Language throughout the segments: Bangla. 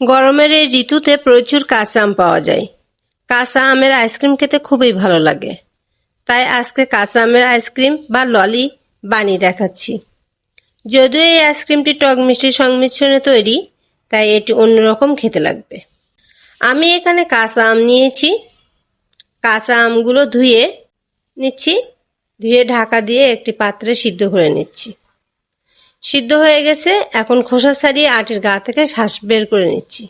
গরমের এই ঋতুতে প্রচুর কাঁচা আম পাওয়া যায়। কাঁচা আমের আইসক্রিম খেতে খুবই ভালো লাগে। তাই আজকে কাঁচা আমের আইসক্রিম বা ললি বানিয়ে দেখাচ্ছি। যদিও এই আইসক্রিমটি টক মিষ্টির সংমিশ্রণে তৈরি, তাই এটি অন্যরকম খেতে লাগবে। আমি এখানে কাঁচা আম নিয়েছি। কাঁচা আমগুলো ধুয়ে নিচ্ছি। ধুয়ে ঢাকা দিয়ে একটি পাত্রে সিদ্ধ করে নিচ্ছি। সিদ্ধ হয়ে গেছে। এখন খোসা ছাড়িয়ে আটির গা থেকে শ্বাস বের করে নিচ্ছি।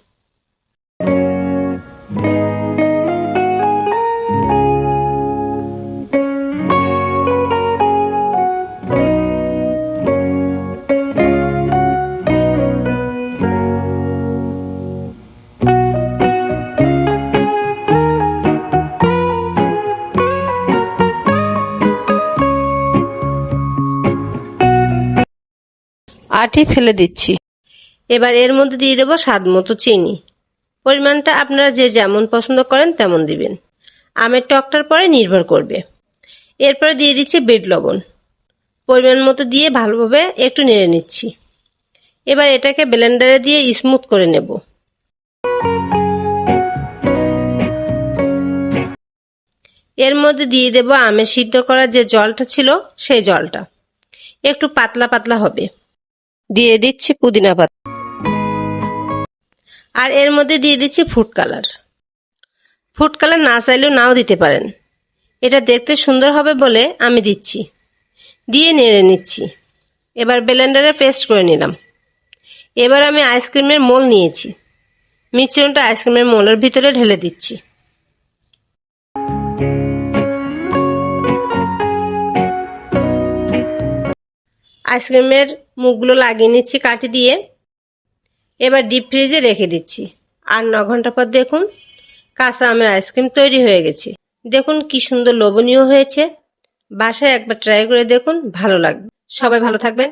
আটি ফেলে দিচ্ছি। এবার এর মধ্যে দিয়ে দেবো স্বাদ মতো চিনি। পরিমাণটা আপনারা যে যেমন পছন্দ করেন তেমন দিবেন। আমের টকটার পরে নির্ভর করবে। এরপরে দিয়ে দিচ্ছি বিট লবণ। পরিমাণ মতো দিয়ে ভালোভাবে একটু নেড়ে নিচ্ছি। এবার এটাকে ব্লেন্ডারে দিয়ে স্মুথ করে নেব। এর মধ্যে দিয়ে দেব আমের সিদ্ধ করা যে জলটা ছিল সেই জলটা। একটু পাতলা পাতলা হবে। দিয়ে দিচ্ছি পুদিনা পাতা। আর এর মধ্যে দিয়ে দিচ্ছি ফুড কালার ফুড কালার না চাইলেও নাও দিতে পারেন। এটা দেখতে সুন্দর হবে বলে আমি দিচ্ছি। দিয়ে নেড়ে নিচ্ছি। এবার ব্লেন্ডারে পেস্ট করে নিলাম। এবার আমি আইসক্রিমের মোল নিয়েছি। মিশ্রণটা আইসক্রিমের মোলের ভিতরে ঢেলে দিচ্ছি। আইসক্রিমের মুখগুলো লাগিয়ে নিচ্ছি কাঠি দিয়ে। এবার ডিপ ফ্রিজে রেখে দিচ্ছি। আর ন ঘণ্টা পর দেখুন কাঁচা আমের আইসক্রিম তৈরি হয়ে গেছে। দেখুন কি সুন্দর লোভনীয় হয়েছে। বাসায় একবার ট্রাই করে দেখুন, ভালো লাগবে। সবাই ভালো থাকবেন।